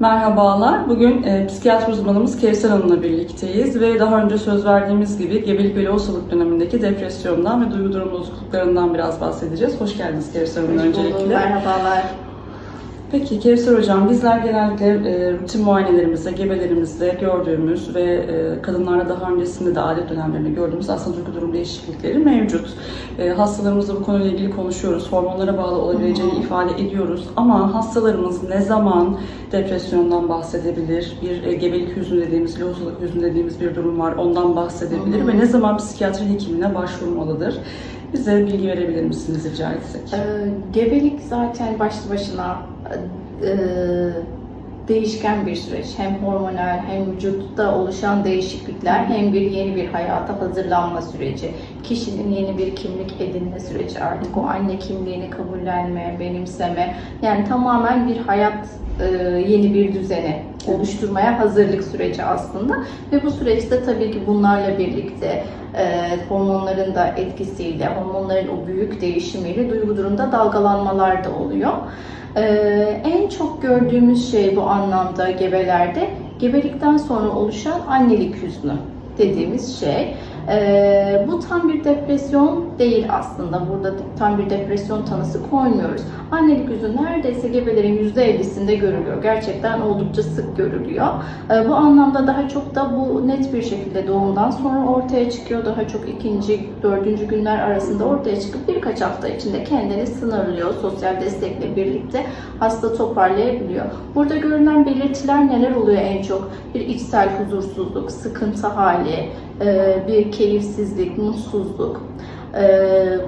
Merhabalar. Bugün e, psikiyatri uzmanımız Kevser Hanım'la birlikteyiz ve daha önce söz verdiğimiz gibi gebelik ve lohusalık dönemindeki depresyondan ve duygu durum bozukluklarından biraz bahsedeceğiz. Hoş geldiniz Kevser Hanım Hoş öncelikle. Merhabalar. Peki Kevser Hocam, bizler genellikle e, rutin muayenelerimizde, gebelerimizde gördüğümüz ve e, kadınlarda daha öncesinde de adet dönemlerinde gördüğümüz aslında duygu durum değişiklikleri mevcut. E, hastalarımızla bu konuyla ilgili konuşuyoruz, hormonlara bağlı olabileceğini ifade ediyoruz. Ama hastalarımız ne zaman depresyondan bahsedebilir, bir e, gebelik hüznü dediğimiz, lohusalık hüznü dediğimiz bir durum var, ondan bahsedebilir Hı hı. ve ne zaman psikiyatri hekimine başvurmalıdır? Bize bilgi verebilir misiniz rica etsek? Ee, gebelik zaten başlı başına değişken bir süreç. Hem hormonal hem vücutta oluşan değişiklikler hem bir yeni bir hayata hazırlanma süreci. Kişinin yeni bir kimlik edinme süreci artık o anne kimliğini kabullenme, benimseme. Yani tamamen bir hayat e, yeni bir düzeni oluşturmaya hazırlık süreci aslında. Ve bu süreçte tabii ki bunlarla birlikte e, hormonların da etkisiyle, hormonların o büyük değişimiyle duygu durumda dalgalanmalar da oluyor. E, en çok gördüğümüz şey bu anlamda gebelerde gebelikten sonra oluşan annelik hüznü dediğimiz şey. E, bu tam bir depresyon değil aslında. Burada tam bir depresyon tanısı koymuyoruz. Annelik hüznü neredeyse gebelerin %50'sinde görülüyor. Gerçekten oldukça sık görülüyor. E, bu anlamda daha çok da bu net bir şekilde doğumdan sonra ortaya çıkıyor. Daha çok ikinci, dördüncü günler arasında ortaya çıkıp birkaç hafta içinde kendini sınırlıyor. Sosyal destekle birlikte hasta toparlayabiliyor. Burada görülen belirtiler neler oluyor en çok? Bir içsel huzursuzluk, sıkıntı hali, e, bir keyifsizlik, mutsuzluk, e,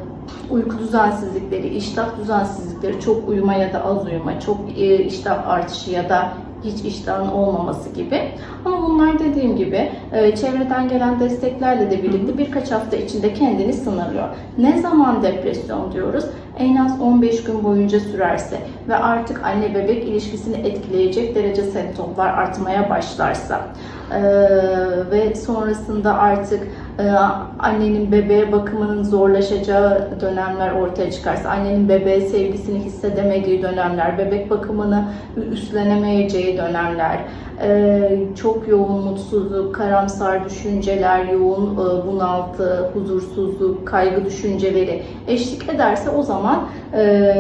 uyku düzensizlikleri, iştah düzensizlikleri, çok uyuma ya da az uyuma, çok e, iştah artışı ya da hiç iştahın olmaması gibi. Ama bunlar dediğim gibi e, çevreden gelen desteklerle de birlikte birkaç hafta içinde kendini sınırlıyor. Ne zaman depresyon diyoruz? En az 15 gün boyunca sürerse ve artık anne bebek ilişkisini etkileyecek derece semptomlar artmaya başlarsa e, ve sonrasında artık annenin bebeğe bakımının zorlaşacağı dönemler ortaya çıkarsa, annenin bebeğe sevgisini hissedemediği dönemler, bebek bakımını üstlenemeyeceği dönemler, e, çok yoğun mutsuzluk, karamsar düşünceler, yoğun e, bunaltı, huzursuzluk, kaygı düşünceleri eşlik ederse o zaman e,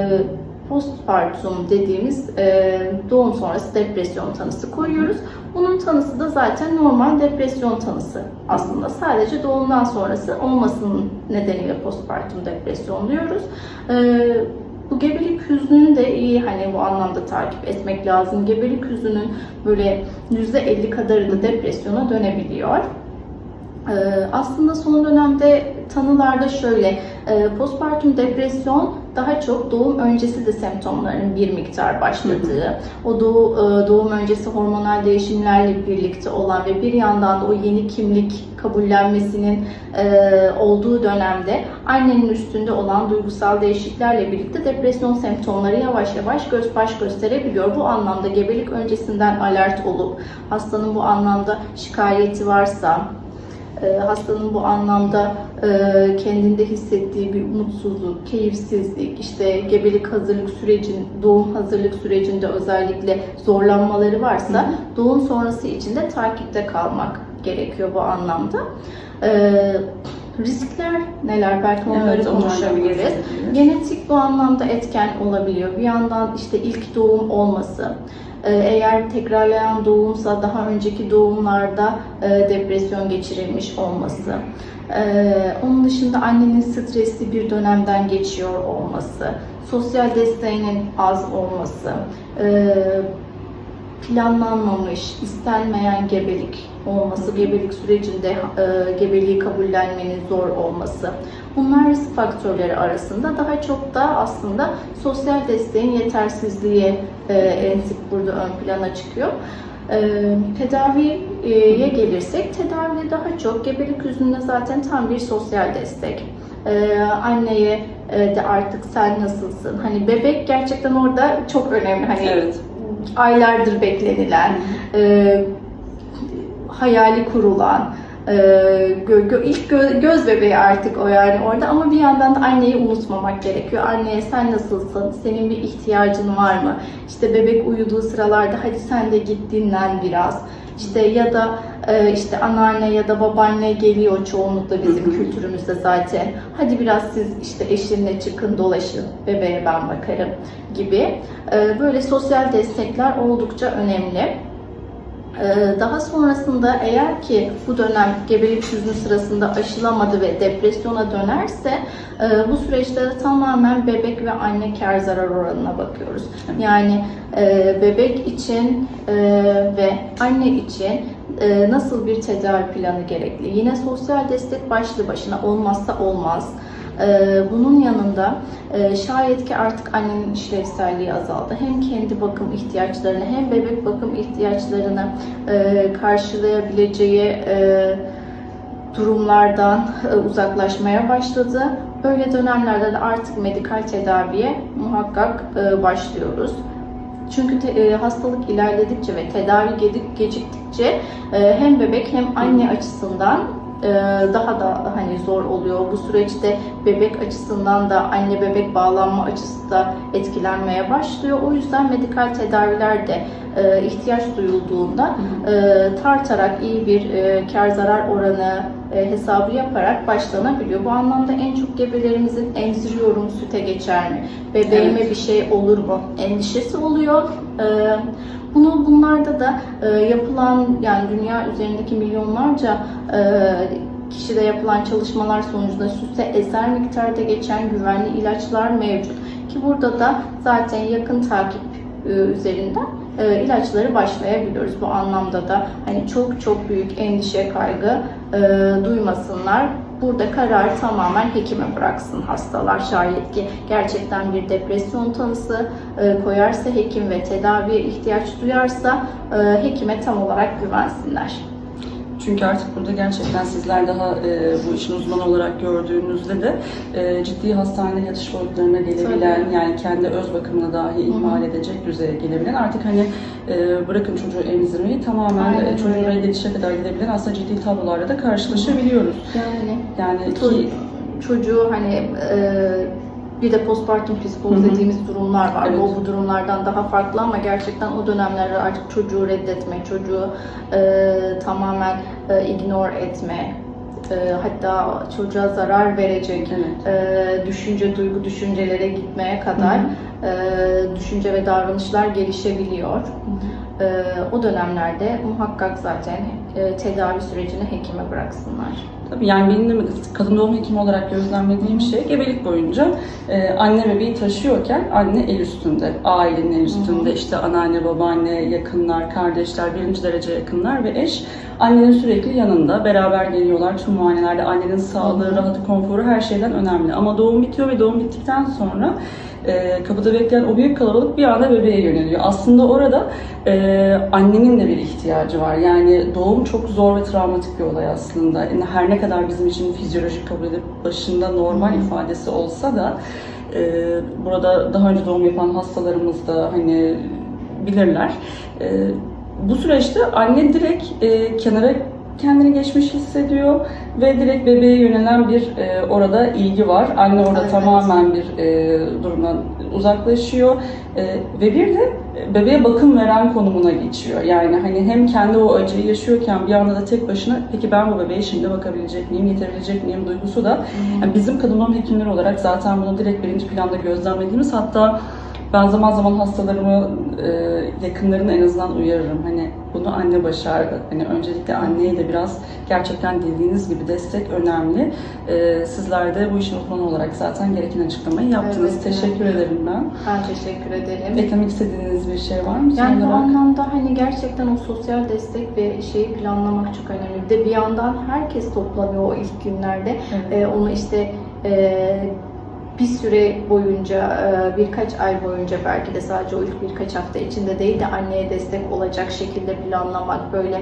postpartum dediğimiz e, doğum sonrası depresyon tanısı koyuyoruz. Bunun tanısı da zaten normal depresyon tanısı aslında. Sadece doğumdan sonrası olmasının nedeniyle postpartum depresyon diyoruz. E, bu gebelik hüznünü de iyi hani bu anlamda takip etmek lazım. Gebelik hüznünün böyle %50 kadarı da depresyona dönebiliyor. Ee, aslında son dönemde tanılarda şöyle, e, postpartum depresyon daha çok doğum öncesi de semptomların bir miktar başladığı, o doğu, e, doğum öncesi hormonal değişimlerle birlikte olan ve bir yandan da o yeni kimlik kabullenmesinin e, olduğu dönemde annenin üstünde olan duygusal değişikliklerle birlikte depresyon semptomları yavaş yavaş göz baş gösterebiliyor. Bu anlamda gebelik öncesinden alert olup hastanın bu anlamda şikayeti varsa, e, hastanın bu anlamda e, kendinde hissettiği bir mutsuzluk, keyifsizlik, işte gebelik hazırlık sürecin, doğum hazırlık sürecinde özellikle zorlanmaları varsa Hı doğum sonrası için de takipte kalmak gerekiyor bu anlamda. E, riskler neler? Belki onları Evet, konuşabiliriz. Genetik bu anlamda etken olabiliyor. Bir yandan işte ilk doğum olması, eğer tekrarlayan doğumsa daha önceki doğumlarda e, depresyon geçirilmiş olması, Ee, onun dışında annenin stresli bir dönemden geçiyor olması, sosyal desteğinin az olması, e, planlanmamış, istenmeyen gebelik olması, gebelik sürecinde e, gebeliği kabullenmenin zor olması. Bunlar risk faktörleri arasında daha çok da aslında sosyal desteğin yetersizliği e, en sık burada ön plana çıkıyor. E, tedaviye gelirsek, tedavide daha çok gebelik hüznünde zaten tam bir sosyal destek. E, anneye e, de artık sen nasılsın? Hani bebek gerçekten orada çok önemli. Hani Evet. aylardır beklenilen, e, hayali kurulan, Ee, gö- gö- ilk gö- göz bebeği artık o yani orada ama bir yandan da anneyi unutmamak gerekiyor. Anneye sen nasılsın? Senin bir ihtiyacın var mı? İşte bebek uyuduğu sıralarda hadi sen de git dinlen biraz. İşte ya da e, işte anneanne ya da babaanne geliyor çoğunlukla bizim Hı hı. kültürümüzde zaten. Hadi biraz siz işte eşinle çıkın dolaşın bebeğe ben bakarım gibi. E, böyle sosyal destekler oldukça önemli. Ee, Daha sonrasında eğer ki bu dönem gebelik hüznü sırasında aşılamadı ve depresyona dönerse e, bu süreçte tamamen bebek ve anne kar zarar oranına bakıyoruz. Yani e, bebek için e, ve anne için nasıl bir tedavi planı gerekli? Yine sosyal destek başlı başına olmazsa olmaz. Ee, Bunun yanında e, şayet ki artık annenin işlevselliği azaldı. Hem kendi bakım ihtiyaçlarını hem bebek bakım ihtiyaçlarını e, karşılayabileceği e, durumlardan uzaklaşmaya başladı. Böyle dönemlerde de artık medikal tedaviye muhakkak başlıyoruz. Çünkü te- e, hastalık ilerledikçe ve tedavi geciktikçe e, hem bebek hem anne açısından daha da hani zor oluyor. Bu süreçte bebek açısından da anne bebek bağlanma açısı da etkilenmeye başlıyor. O yüzden medikal tedaviler de e, ihtiyaç duyulduğunda e, tartarak iyi bir e, kar zarar oranı e, hesabı yaparak başlanabiliyor. Bu anlamda en çok gebelerimizin emziriyorum süte geçer mi? Bebeğime Evet. bir şey olur mu? Endişesi oluyor. E, bunu bunlarda da e, yapılan yani dünya üzerindeki milyonlarca e, kişide yapılan çalışmalar sonucunda sütte eser miktarda geçen güvenli ilaçlar mevcut. Ki burada da zaten yakın takip üzerinden e, ilaçları başlayabiliyoruz. Bu anlamda da hani çok çok büyük endişe, kaygı e, duymasınlar. Burada karar tamamen hekime bıraksın hastalar. Şayet ki gerçekten bir depresyon tanısı e, koyarsa hekim ve tedaviye ihtiyaç duyarsa e, hekime tam olarak güvensinler. Çünkü artık burada gerçekten sizler daha e, bu işin uzmanı olarak gördüğünüzde de e, ciddi hastane yatış boyutlarına gelebilen, Tabii. yani kendi öz bakımına dahi ihmal edecek düzeye gelebilen, artık hani e, bırakın çocuğu emzirmeyi tamamen Aynen e, çocuğu öyle. reddedişe kadar gidebilen aslında ciddi tablolarla da karşılaşabiliyoruz. Yani Yani ki çocuğu hani e, bir de postpartum psikoz dediğimiz durumlar var. Evet. Bu bu durumlardan daha farklı ama gerçekten o dönemlerde artık çocuğu reddetme, çocuğu e, tamamen e, ignore etme, e, hatta çocuğa zarar verecek evet. e, düşünce, duygu düşüncelere gitmeye kadar Hı e, düşünce ve davranışlar gelişebiliyor. E, o dönemlerde muhakkak zaten e, tedavi sürecini hekime bıraksınlar. Tabii yani benim de kadın doğum hekimi olarak gözlemlediğim şey gebelik boyunca e, anne bebeği taşıyorken anne el üstünde, ailenin el üstünde işte anneanne, babaanne, yakınlar, kardeşler, birinci derece yakınlar ve eş annenin sürekli yanında. Beraber geliyorlar tüm muayenelerde annenin sağlığı, rahatı, konforu her şeyden önemli. Ama doğum bitiyor ve doğum bittikten sonra e, kapıda bekleyen o büyük kalabalık bir anda bebeğe yöneliyor. Aslında orada e, annenin de bir ihtiyacı var. Yani doğum çok zor ve travmatik bir olay aslında. Yani her ne kadar bizim için fizyolojik kabul edip başında normal hı. ifadesi olsa da e, burada daha önce doğum yapan hastalarımız da hani bilirler. E, bu süreçte anne direkt e, kenara kendini geçmiş hissediyor ve direkt bebeğe yönelen bir e, orada ilgi var. Anne orada Evet. tamamen bir e, durumdan uzaklaşıyor E, ve bir de bebeğe bakım veren konumuna geçiyor. Yani hani hem kendi o acıyı yaşıyorken bir anda da tek başına peki ben bu bebeğe şimdi bakabilecek miyim, yetebilecek miyim duygusu da yani bizim kadın doğum hekimleri olarak zaten bunu direkt birinci planda gözlemlediğimiz hatta ben zaman zaman hastalarımı e, yakınlarını en azından uyarırım. Hani bunu anne başardı. Hani öncelikle anneye de biraz gerçekten dediğiniz gibi destek önemli. E, sizler de bu işin uzmanı olarak zaten gereken açıklamayı yaptınız. Evet, Teşekkür evet. ederim ben. Ben teşekkür ederim. Eklemek istediğiniz bir şey var mı? son Yani bu olarak? anlamda hani gerçekten o sosyal destek ve şeyi planlamak çok önemli. Bir de bir yandan herkes toplanıyor o ilk günlerde. Evet. Ee, onu işte e, bir süre boyunca, e, birkaç ay boyunca belki de sadece o ilk birkaç hafta içinde değil de anneye destek olacak şekilde planlamak, böyle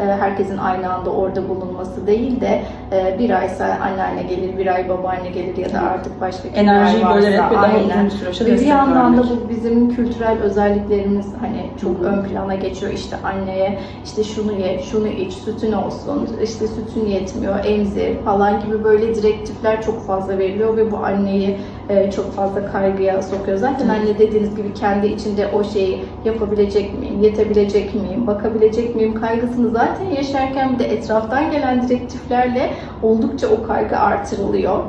e, herkesin aynı anda orada bulunması değil de e, bir ay anneanne gelir, bir ay babaanne gelir ya da artık başka kimler Enerjiyi varsa, bölerek ve daha uzun süreçte bir yandan da bu bizim kültürel özelliklerimiz hani çok Hı hı. ön plana geçiyor. İşte anneye işte şunu ye, şunu iç, sütün olsun, işte sütün yetmiyor, emzir falan gibi böyle direktifler çok fazla veriliyor ve bu anneyi e, çok fazla kaygıya sokuyor. Zaten anne dediğiniz gibi kendi içinde o şeyi yapabilecek miyim, yetebilecek miyim, bakabilecek miyim kaygısını zaten yaşarken bir de etraftan gelen direktiflerle oldukça o kaygı artırılıyor.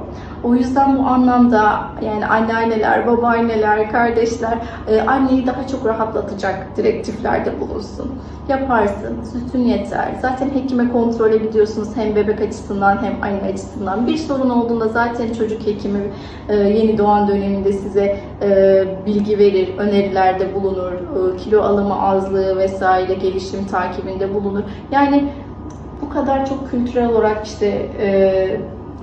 O yüzden bu anlamda yani anneanneler, babaanneler, kardeşler e, anneyi daha çok rahatlatacak direktiflerde bulunsun. Yaparsın, sütün yeter. Zaten hekime kontrole gidiyorsunuz hem bebek açısından hem anne açısından. Bir sorun olduğunda zaten çocuk hekimi e, yeni doğan döneminde size e, bilgi verir, önerilerde bulunur, e, kilo alımı azlığı vesaire gelişim takibinde bulunur. Yani bu kadar çok kültürel olarak işte e,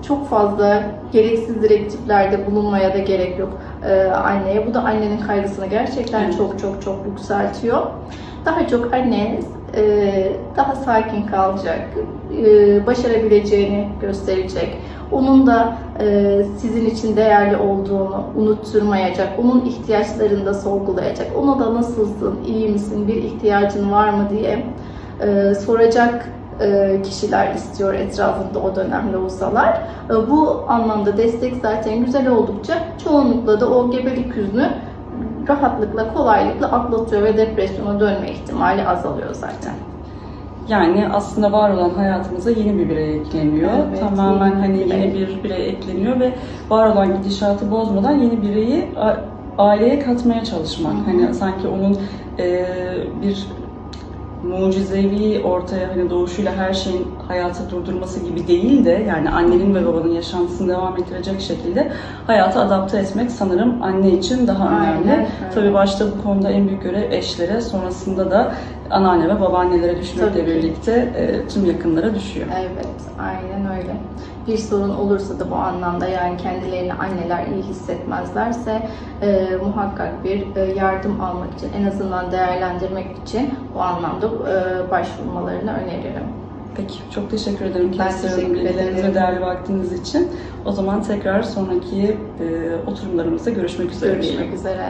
çok fazla gereksiz direktiflerde bulunmaya da gerek yok e, anneye. Bu da annenin kaygısını gerçekten Evet. çok çok çok yükseltiyor. Daha çok anne e, daha sakin kalacak, e, başarabileceğini gösterecek. Onun da e, sizin için değerli olduğunu unutturmayacak, onun ihtiyaçlarını da sorgulayacak. Ona da nasılsın, iyi misin, bir ihtiyacın var mı diye e, soracak kişiler istiyor etrafında o dönemde olsalar. E, Bu anlamda destek zaten güzel oldukça çoğunlukla da o gebelik hüznü rahatlıkla, kolaylıkla atlatıyor ve depresyona dönme ihtimali azalıyor zaten. Yani aslında var olan hayatımıza yeni bir birey ekleniyor. Evet, Tamamen yeni hani birey. yeni bir birey ekleniyor ve var olan gidişatı bozmadan yeni bireyi aileye katmaya çalışmak. Hı hı. Hani sanki onun e, bir mucizevi ortaya hani doğuşuyla her şeyin hayatı durdurması gibi değil de yani annenin ve babanın yaşantısını devam ettirecek şekilde hayata adapte etmek sanırım anne için daha Aynen önemli. öyle. Tabii başta bu konuda en büyük görev eşlere, sonrasında da anneanne ve babaannelere düşmekle Tabii ki. birlikte e, tüm yakınlara düşüyor. Evet, aynen öyle. Bir sorun olursa da bu anlamda yani kendilerini anneler iyi hissetmezlerse e, muhakkak bir e, yardım almak için en azından değerlendirmek için bu anlamda e, başvurmalarını öneririm. Peki, çok teşekkür ederim Ben Kevser Hanım teşekkür bilgileriniz ve ederim. değerli vaktiniz için. O zaman tekrar sonraki e, oturumlarımızda görüşmek üzere. diyelim. Görüşmek üzere.